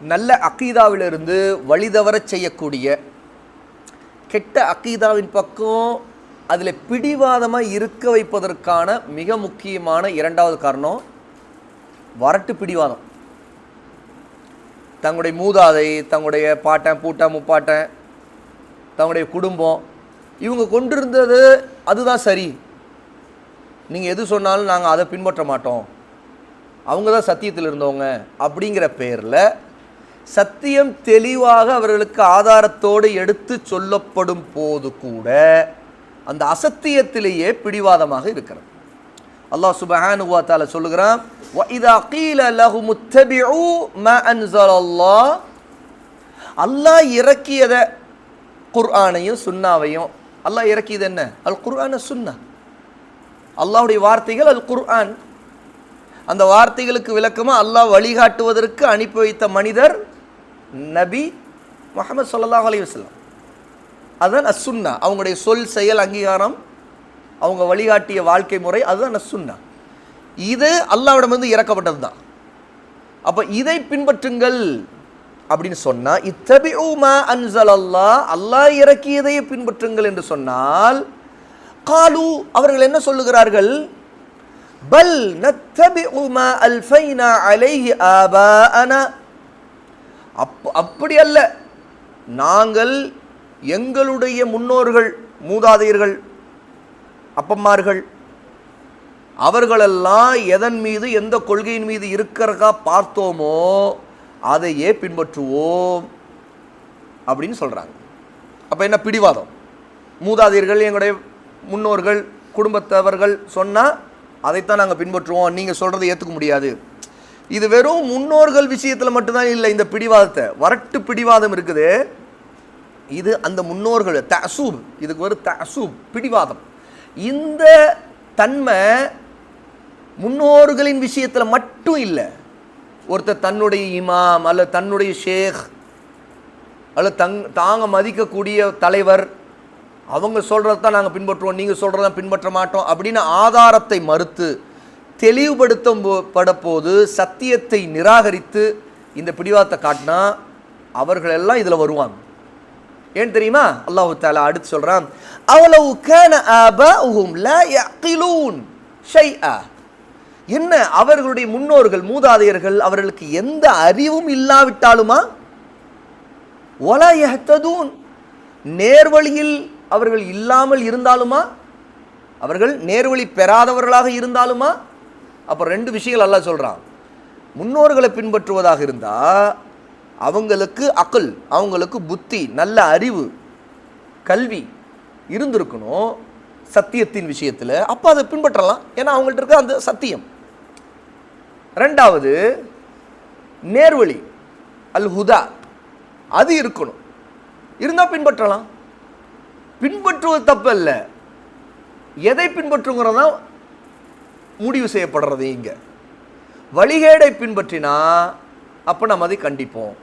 நல்ல அக்கீதாவிலிருந்து வழிதவரச் செய்யக்கூடிய கெட்ட அக்கீதாவின் பக்கம் அதில் பிடிவாதமாக இருக்க வைப்பதற்கான மிக முக்கியமான இரண்டாவது காரணம் வரட்டு பிடிவாதம். தங்களுடைய மூதாதை தங்களுடைய பாட்டன் பூட்டன் முப்பாட்டன் தங்களுடைய குடும்பம் இவங்க கொண்டிருந்தது அதுதான் சரி. நீங்கள் எது சொன்னாலும் நாங்கள் அதை பின்பற்ற மாட்டோம். அவங்க தான் சத்தியத்தில் இருந்தவங்க அப்படிங்கிற பேரில் சத்தியம் தெளிவாக அவர்களுக்கு ஆதாரத்தோடு எடுத்து சொல்லப்படும் போது கூட அந்த அசத்தியத்திலேயே பிடிவாதமாக இருக்கிறது. அல்லாஹ் சுபஹானஹு வ சொல்லுகிறான் அல்லாஹ் இறக்கியத குர்ஆனையும் சுன்னாவையும் அல்லாஹ் இறக்கியது என்ன? அல் குர்ஆன சுன்னா. அல்லாஹுடைய வார்த்தைகள் அல் குர்ஆன். அந்த வார்த்தைகளுக்கு விளக்கமாக அல்லாஹ் வழிகாட்டுவதற்கு அனுப்பி வைத்த மனிதர் நபி முகமது ஸல்லல்லாஹு அலி வஸ்லாம் அதுதான் அசுன்னா அவங்களுடைய சொல் செயல் அங்கீகாரம் அவங்க வழிகாட்டிய வாழ்க்கை முறை அதுதான் அசுன்னா இது அல்லாவிடம் வந்து இறக்கப்பட்டது தான். அப்போ இதை பின்பற்றுங்கள் அப்படின்னு சொன்னால் இத்தபிஉ மா அன்சல் அல்லாஹ் அல்லாஹ் இறக்கியதை பின்பற்றுங்கள் என்று சொன்னால் காலு அவர்கள் என்ன சொல்லுகிறார்கள்? பல் நத்தபி உமா அல்ஃபைனா அலைஹி ஆபாஅனா அப் அப்படி அல்ல நாங்கள் எங்களுடைய முன்னோர்கள் மூதாதையர்கள் அப்பம்மார்கள் அவர்களெல்லாம் எதன் மீது எந்த கொள்கையின் மீது இருக்கிறதா பார்த்தோமோ அதையே பின்பற்றுவோம் அப்படின்னு சொல்கிறாங்க அப்போ என்ன பிடிவாதம்? மூதாதையர்கள் எங்களுடைய முன்னோர்கள் குடும்பத்தவர்கள் சொன்னால் அதைத்தான் நாங்கள் பின்பற்றுவோம். நீங்கள் சொல்கிறத ஏற்றுக்க முடியாது. இது வெறும் முன்னோர்கள் விஷயத்தில் மட்டும்தான் இல்லை இந்த பிடிவாதத்தை. வரட்டு பிடிவாதம் இருக்குது. இது அந்த முன்னோர்கள் தசூப். இதுக்கு ஒரு தசூப் பிடிவாதம். இந்த தன்மை முன்னோர்களின் விஷயத்தில் மட்டும் இல்லை. ஒருத்தர் தன்னுடைய இமாம் அல்ல தன்னுடைய ஷேக் அல்ல தங் தாங்க மதிக்கக்கூடிய தலைவர் அவங்க சொல்கிறத தான் நாங்கள் பின்பற்றுவோம் நீங்கள் சொல்கிறத பின்பற்ற மாட்டோம் அப்படின்னு ஆதாரத்தை மறுத்து தெளிவுபடுத்தும் போ- படப்போது சத்தியத்தை நிராகரித்து இந்த பிடிவாத்தை காட்டினா அவர்கள் எல்லாம் இதில் வருவாங்க. ஏன் தெரியுமா? அல்லாஹு தாலா அடுத்து சொல்கிறான் அவ்வளவு கேன ஆபாஉஹும் லா ஷை ஷைஆ. என்ன அவர்களுடைய முன்னோர்கள் மூதாதையர்கள் அவர்களுக்கு எந்த அறிவும் இல்லாவிட்டாலுமா? ஒலா யஹ்ததூன். நேர்வழியில் அவர்கள் இல்லாமல் இருந்தாலுமா? அவர்கள் நேர்வழி பெறாதவர்களாக இருந்தாலுமா? அப்போ ரெண்டு விஷயங்கள் எல்லாம் சொல்கிறான் முன்னோர்களை பின்பற்றுவதாக இருந்தால் அவங்களுக்கு அக்கல் அவங்களுக்கு புத்தி நல்ல அறிவு கல்வி இருந்திருக்கணும் சத்தியத்தின் விஷயத்தில். அப்போ அதை பின்பற்றலாம். ஏன்னா அவங்கள்ட்ட இருக்க அந்த சத்தியம். ரெண்டாவது நேர்வழி அல் ஹுதா அது இருக்கணும். இருந்தால் பின்பற்றலாம். பின்பற்றுவது தப்பு இல்லை எதை பின்பற்றுங்கிறதான் முடிவு செய்யப்படுறது இங்கே. வழிகேடை பின்பற்றினா அப்போ நம்ம அதை கண்டிப்போம்.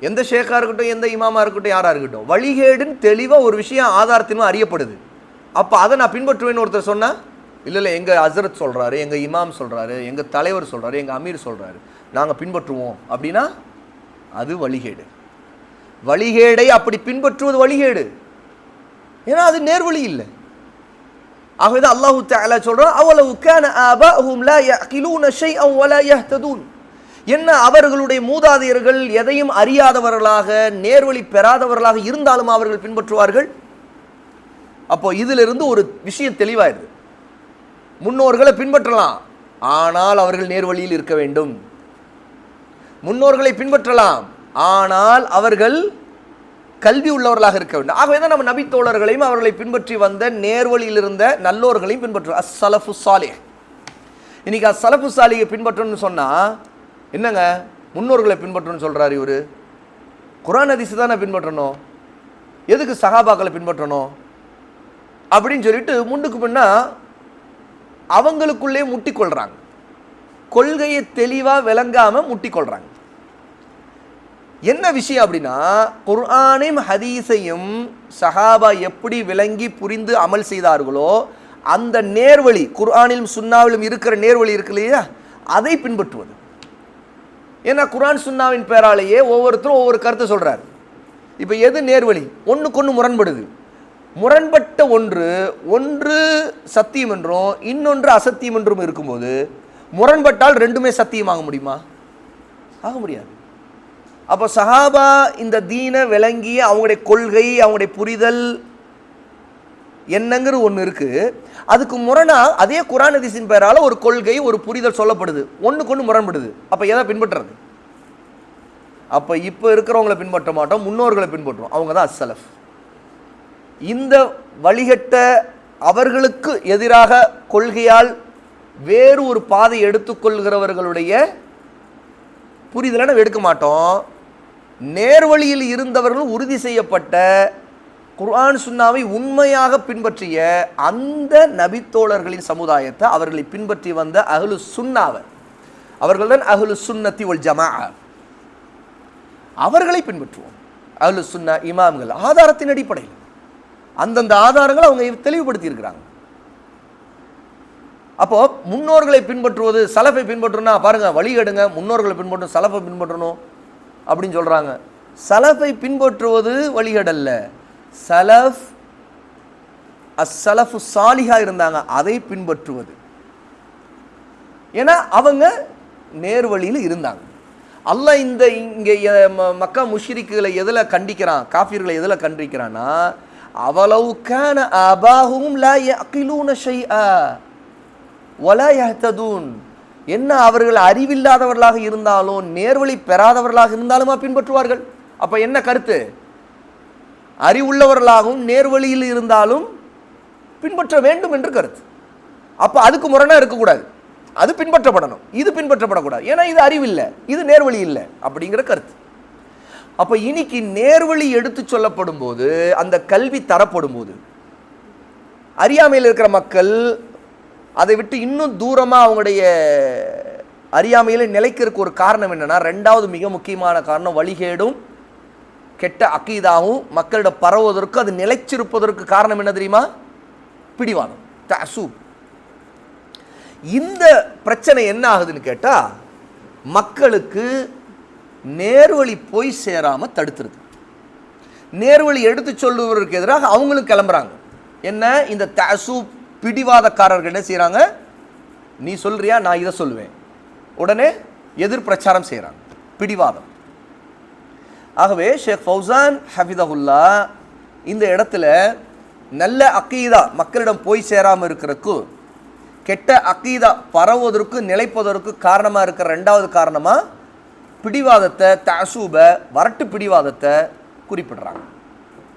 எந்த ஷேக்காக இருக்கட்டும் எந்த இமாமா இருக்கட்டும் யாராக இருக்கட்டும் வழிகேடுன்னு தெளிவாக ஒரு விஷயம் ஆதாரத்தினும் அறியப்படுது. அப்போ அதை நான் பின்பற்றுவேன்னு ஒருத்தர் சொன்னால் இல்லை இல்லை எங்கள் அசரத் சொல்கிறாரு எங்கள் இமாம் சொல்கிறாரு எங்கள் தலைவர் சொல்கிறாரு எங்கள் அமீர் சொல்கிறாரு நாங்கள் பின்பற்றுவோம். அப்படின்னா அது வழிகேடு. வழிகேடை அப்படி பின்பற்றுவது வழிகேடு. ஏன்னா அது நேர்வழி இல்லை. ஆகவே தான் அல்லாஹு தாலா சொல்றான் அவ்வளவு கேன ஆபா ஹும்லா கிலூன ஷை வலா யஹ்ததூன். என்ன அவர்களுடைய மூதாதையர்கள் எதையும் அறியாதவர்களாக நேர்வழி பெறாதவர்களாக இருந்தாலும் அவர்கள் பின்பற்றுவார்கள்? அப்போ இதிலிருந்து ஒரு விஷயம் தெளிவாயிருது முன்னோர்களை பின்பற்றலாம் ஆனால் அவர்கள் நேர்வழியில் இருக்க வேண்டும். முன்னோர்களை பின்பற்றலாம் ஆனால் அவர்கள் கல்வி உள்ளவர்களாக இருக்க வேண்டும். ஆகவே தான் நம்ம நபி தோழர்களையும் அவர்களை பின்பற்றி வந்த நேர்வழியில் இருந்த நல்லோர்களையும் பின்பற்றுவோம். அஸ் சலஃபு சாலே இன்னைக்கு அஸ் சலஃபு சாலியை பின்பற்றணும்னு சொன்னால் என்னங்க? முன்னோர்களை பின்பற்றணும்னு சொல்கிறார் இவர். குரான் அதிசு தானே பின்பற்றணும்? எதுக்கு சகாபாக்களை பின்பற்றணும்? அப்படின்னு சொல்லிட்டு முன்னுக்கு முன்னா அவங்களுக்குள்ளே முட்டிக்கொள்கிறாங்க கொள்கையை தெளிவாக விளங்காமல் முட்டிக்கொள்கிறாங்க என்ன விஷயம் அப்படின்னா குர்ஆனையும் ஹதீஸையும் சஹாபா எப்படி விளங்கி புரிந்து அமல் செய்தார்களோ அந்த நேர்வழி குர்ஆனிலும் சுன்னாவிலும் இருக்கிற நேர்வழி இருக்கு இல்லையா? அதை பின்பற்றுவது. ஏன்னா குர்ஆன் சுன்னாவின் பேராலேயே ஒவ்வொருத்தரும் ஒவ்வொரு கருத்தை சொல்கிறார் இப்போ எது நேர்வழி? ஒண்ணுக்கொண்ணு முரண்படுது. முரண்பட்ட ஒன்று ஒன்று சத்தியம் என்றும் இன்னொன்று அசத்தியம் என்றும் இருக்கும்போது முரண்பட்டால் ரெண்டுமே சத்தியமாக முடியுமா? ஆக முடியாது. அப்போ சஹாபா இந்த தீனை விளங்கி அவங்களுடைய கொள்கை அவங்களுடைய புரிதல் என்னங்கிற ஒன்று இருக்குது அதுக்கு முரணா அதே குரான் அதிசின் பெயரால் ஒரு கொள்கை ஒரு புரிதல் சொல்லப்படுது. ஒன்றுக்கு ஒன்று முரண்படுது. அப்போ எதை பின்பற்றுறது? அப்போ இப்போ இருக்கிறவங்கள பின்பற்ற மாட்டோம் முன்னோர்களை பின்பற்றுவோம் அவங்க தான் அஸ்ஸலஃப். இந்த வழிகட்ட அவர்களுக்கு எதிராக கொள்கையால் வேறு ஒரு பாதை எடுத்துக்கொள்கிறவர்களுடைய புரிதலை நம்ம எடுக்க மாட்டோம். நேர்வழியில் இருந்தவர்கள் உறுதி செய்யப்பட்ட குர்ஆன் சுன்னாவை உண்மையாக பின்பற்றிய அந்த நபித்தோழர்களின் சமுதாயத்தை அவர்களை பின்பற்றி வந்த அகலு சுன்னாவை. அவர்கள்தான் அகலு சுன்னத்தி ஒல் ஜமா அவர்களை பின்பற்றுவோம். அகலு சுன்னா இமாம்கள் ஆதாரத்தின் அடிப்படையில். அந்தந்த ஆதாரங்களை அவங்க தெளிவுபடுத்தியிருக்கிறாங்க. அப்போ முன்னோர்களை பின்பற்றுவது சலஃபை பின்பற்றணும்னா பாருங்க வழி எடுங்க முன்னோர்களை பின்பற்றணும் சலஃபை பின்பற்றணும். அப்படின்னு சொல்கிறாங்க சலஃபை பின்பற்றுவது வழிகடல்ல. சலஃப் அசலஃபு சாலிஹா இருந்தாங்க அதை பின்பற்றுவது. ஏன்னா அவங்க நேர்வழியில் இருந்தாங்க. அல்லாஹ் இந்த இங்கே மக்கா முஷ்ரிக்குகளை எதில் கண்டிக்கிறான் காஃபிர்களை எதில் கண்டிக்கிறான்னா அவ்வளவுக்கான கான லா யஅகிலூன ஷைஆ வலா யஹ்ததூன். என்ன அவர்கள் அறிவில்லாதவர்களாக இருந்தாலும் நேர்வழி பெறாதவர்களாக இருந்தாலுமா பின்பற்றுவார்கள்? அப்போ என்ன கருத்து? அறிவுள்ளவர்களாகவும் நேர்வழியில் இருந்தாலும் பின்பற்ற வேண்டும் என்று கருத்து. அப்போ அதுக்கு முரணா இருக்கக்கூடாது. அது பின்பற்றப்படணும். இது பின்பற்றப்படக்கூடாது. ஏன்னா இது அறிவில்லை. இது நேர்வழி இல்லை அப்படிங்கிற கருத்து. அப்போ இன்னைக்கு நேர்வழி எடுத்து சொல்லப்படும் போது அந்த கல்வி தரப்படும் போது அறியாமையில் இருக்கிற மக்கள் அதை விட்டு இன்னும் தூரமாக அவங்களுடைய அறியாமையில் நிலைக்கிறதுக்கு ஒரு காரணம் என்னன்னா ரெண்டாவது மிக முக்கியமான காரணம் வழிகேடும் கெட்ட அக்கீதாகவும் மக்களிடம் பரவுவதற்கு அது நிலைச்சிருப்பதற்கு காரணம் என்ன தெரியுமா? பிடிவானம் தசூப் இந்த பிரச்சனை என்ன ஆகுதுன்னு கேட்டால் மக்களுக்கு நேர்வழி போய் சேராமல் தடுத்துருது. நேர்வழி எடுத்து சொல்லுவதற்கு எதிராக அவங்களும் கிளம்புறாங்க. என்ன? இந்த தசூப் பிடிவாதக்காரர்கள் என்ன செய்கிறாங்க நீ சொல்றியா? நான் இதை சொல்லுவேன். உடனே எதிர் பிரச்சாரம் செய்கிறாங்க பிடிவாதம். ஆகவே ஷேக் ஃபௌசான் ஹஃபிதஹுல்லா இந்த இடத்துல நல்ல அக்கீதா மக்களிடம் போய் சேராமல் இருக்கிறதுக்கு கெட்ட அக்கீதா பரவுவதற்கு நிலைப்பதற்கு காரணமாக இருக்கிற ரெண்டாவது காரணமாக பிடிவாதத்தை தசூப வரட்டு பிடிவாதத்தை குறிப்பிடுறாங்க.